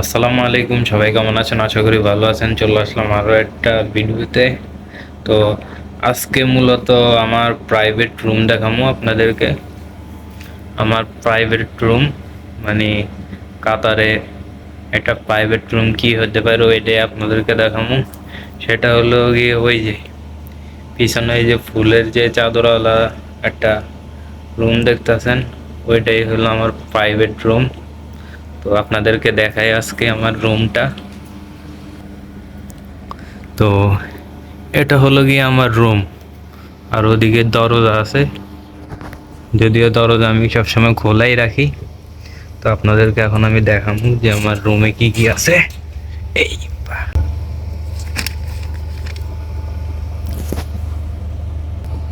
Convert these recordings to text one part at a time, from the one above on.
আসসালামু আলাইকুম, সবাই কেমন আছেন? আশা করি ভালো আছেন। চলে আসলাম আরও একটা ভিডিওতে। তো আজকে মূলত আমার প্রাইভেট রুম দেখামো আপনাদেরকে। আমার প্রাইভেট রুম মানে কাতারে একটা প্রাইভেট রুম কি হতে পারে ওইটাই আপনাদেরকে দেখামো। সেটা হলো গিয়ে ওই যে, পিছনে এই যে ফুলের যে চাদরওয়ালা একটা রুম দেখতেছেন, ওইটাই হলো আমার প্রাইভেট রুম তো আপনাদেরকে দেখাই আজকে আমার রুমটা তো এটা হলো গিয়ে আমার রুম আর ওদিকে দরজা আছে। যদিও দরজা আমি সবসময় খোলাই রাখি। তো আপনাদেরকে এখন আমি দেখাবো যে আমার রুমে কি কি আছে। এই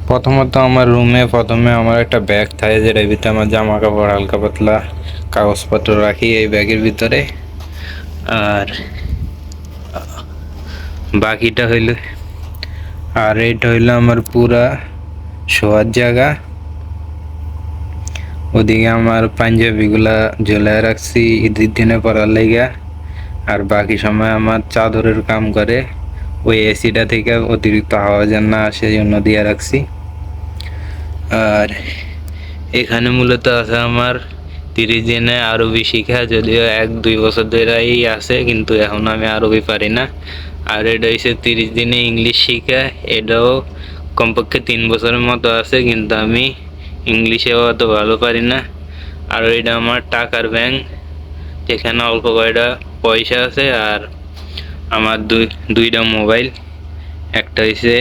প্রথমত আমার রুমে প্রথমে আমার একটা ব্যাগ থাকে যেটার ভিতরে আমার জামা কাপড় হালকা পাতলা কাগজপত্র রাখি এই ব্যাগের ভিতরে। আর বাকিটা হইল, আর এটা হইল আমার পুরা শোয়ার জায়গা। ওদিকে আমার পাঞ্জাবিগুলা ঝোলায় রাখছি ঈদের দিনে পরার লেগা। আর বাকি সময় আমার চাদরের কাম করে, ওই এসিটা থেকে অতিরিক্ত হাওয়া যেন না আসে জন্য দিয়ে রাখছি। আর এখানে মূলত আছে আমার তিরিশ দিনে আরবি শিখা যদিও এক, দুই বছর ধরেই আছে, কিন্তু এখন আমি আরবি পারি না। আর এটা হচ্ছে তিরিশ দিনে ইংলিশ শিখা এটাও কমপক্ষে তিন বছরের মতো আছে, কিন্তু আমি ইংলিশেও অত ভালো পারি না। আর এটা আমার টাকার ব্যাংক যেখানে অল্প কয়টা পয়সা আছে, আর আমার দুই, দুইটা মোবাইল একটা হয়েছে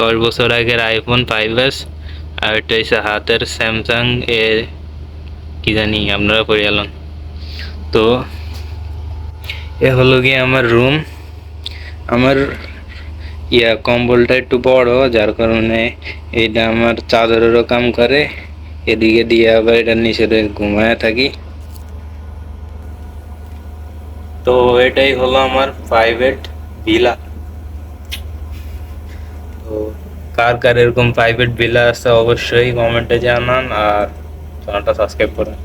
দশ বছর আগের আইফোন ফাইভ এস আর একটা হচ্ছে হাতের স্যামসাং এ কি জানি আপনারা পড়ে গেলেন তো এ হলো গিয়ে আমার রুম আমার ইয়া কম্বলটা একটু বড়, যার কারণে এটা আমার চাদরেরও কাম করে। এদিকে দিয়ে আবার এটা নিচে ঘুমায় থাকি। তো এটাই হলো আমার প্রাইভেট ভিলা তো কার কার এরকম প্রাইভেট ভিলা আছে অবশ্যই কমেন্টে জানান আর চ্যানেলটা সাবস্ক্রাইব করুন।